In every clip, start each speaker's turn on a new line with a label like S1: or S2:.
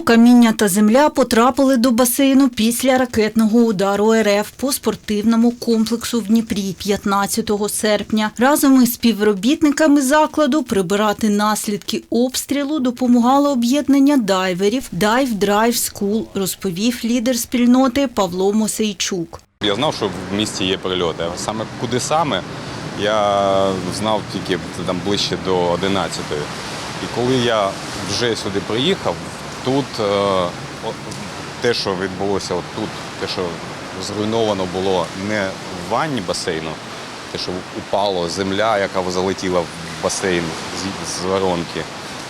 S1: Каміння та земля потрапили до басейну після ракетного удару РФ по спортивному комплексу в Дніпрі 15 серпня. Разом із співробітниками закладу прибирати наслідки обстрілу допомагало об'єднання дайверів Dive Drive School, розповів лідер спільноти Павло Мосейчук.
S2: Я знав, що в місті є прильоти. Саме куди саме, я знав тільки там ближче до 11-ї. І коли я вже сюди приїхав, тут е, те, що відбулося от тут, те, що зруйновано було не в ванні басейну, те, що упало, земля, яка залетіла в басейн з, воронки,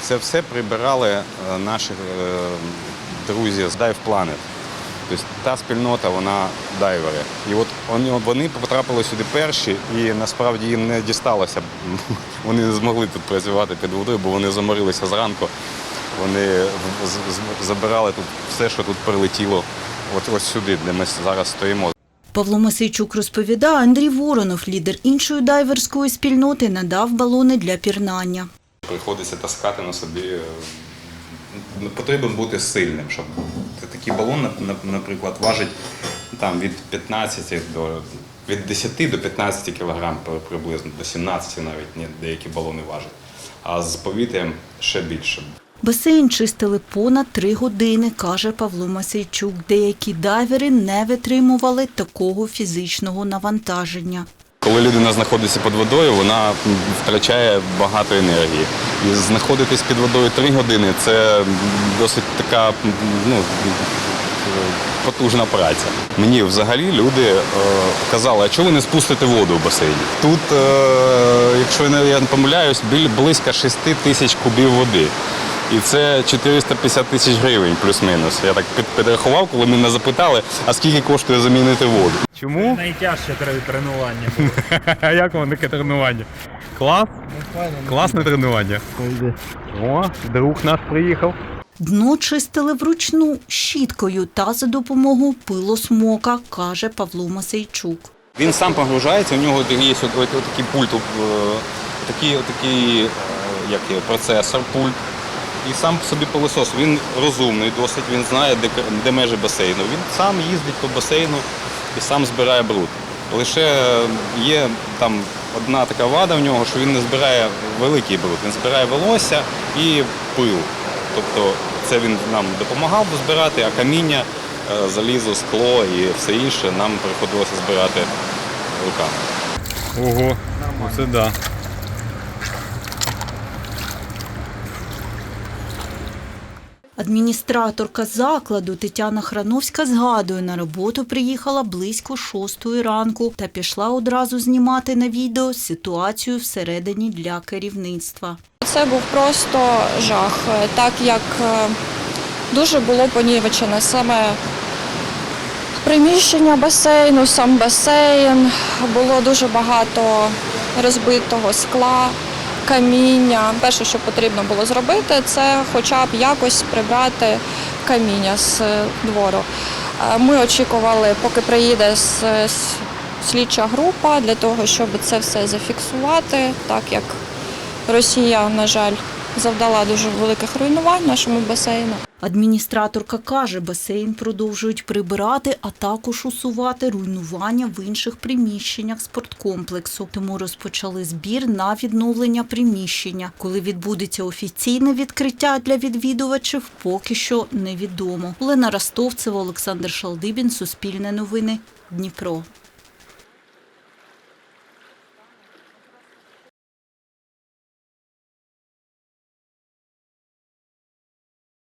S2: це все прибирали е, наші е, друзі з Dive Planet. Тобто та спільнота, вона дайвери. І от вони потрапили сюди перші, і насправді їм не дісталося. Вони не змогли тут працювати під водою, бо вони заморилися зранку. Вони забирали тут все, що тут прилетіло, от ось сюди, де ми зараз стоїмо.
S1: Павло Мосейчук розповідає, Андрій Воронов, лідер іншої дайверської спільноти, надав балони для пірнання.
S2: Приходиться таскати на собі. е, Потрібен бути сильним, щоб такий балон, наприклад, важить там від 15 до від 10 до 15 кг приблизно, до 17 навіть ні, деякі балони важать. А з повітрям ще більше.
S1: Басейн чистили понад три години, каже Павло Масейчук. Деякі дайвери не витримували такого фізичного навантаження.
S2: Коли людина знаходиться під водою, вона втрачає багато енергії. І знаходитись під водою три години це досить така ну, потужна праця. Мені взагалі люди е, казали, а чого ви не спустите воду в басейні? Тут, е, якщо я не- помиляюсь, близько 6 тисяч кубів води. І це 450 тисяч гривень плюс-мінус. Я так під- підрахував, коли мене запитали, а скільки коштує замінити воду.
S3: Чому?
S4: Найтяжче тренування було.
S3: А як вам таке тренування? Клас? Класне тренування. О, друг наш приїхав.
S1: Дно чистили вручну щіткою та за допомогою пилосмока, каже Павло Масейчук.
S2: Він сам погружається, у нього є от, от, от такий пульт, е, такий, такий е, як є, процесор, пульт. І сам собі пилосос. Він розумний досить, він знає, де, де межі басейну. Він сам їздить по басейну і сам збирає бруд. Лише є там одна така вада в нього, що він не збирає великий бруд, він збирає волосся і пил. Тобто це він нам допомагав збирати, а каміння, е, залізо, скло і все інше нам приходилося збирати руками.
S3: Ого, оце да.
S1: Адміністраторка закладу Тетяна Храновська згадує, на роботу приїхала близько шостої ранку та пішла одразу знімати на відео ситуацію всередині для керівництва.
S5: Це був просто жах, так як е, дуже було понівечене саме приміщення басейну, сам басейн, було дуже багато розбитого скла, каміння. Перше, що потрібно було зробити, це хоча б якось прибрати каміння з е, двору. Е, Ми очікували, поки приїде слідча група для того, щоб це все зафіксувати, так як Росія, на жаль, завдала дуже великих руйнувань нашому басейну.
S1: Адміністраторка каже, басейн продовжують прибирати, а також усувати руйнування в інших приміщеннях спорткомплексу. Тому розпочали збір на відновлення приміщення. Коли відбудеться офіційне відкриття для відвідувачів, поки що невідомо. Олена Ростовцева, Олександр Шалдибін, Суспільне новини, Дніпро.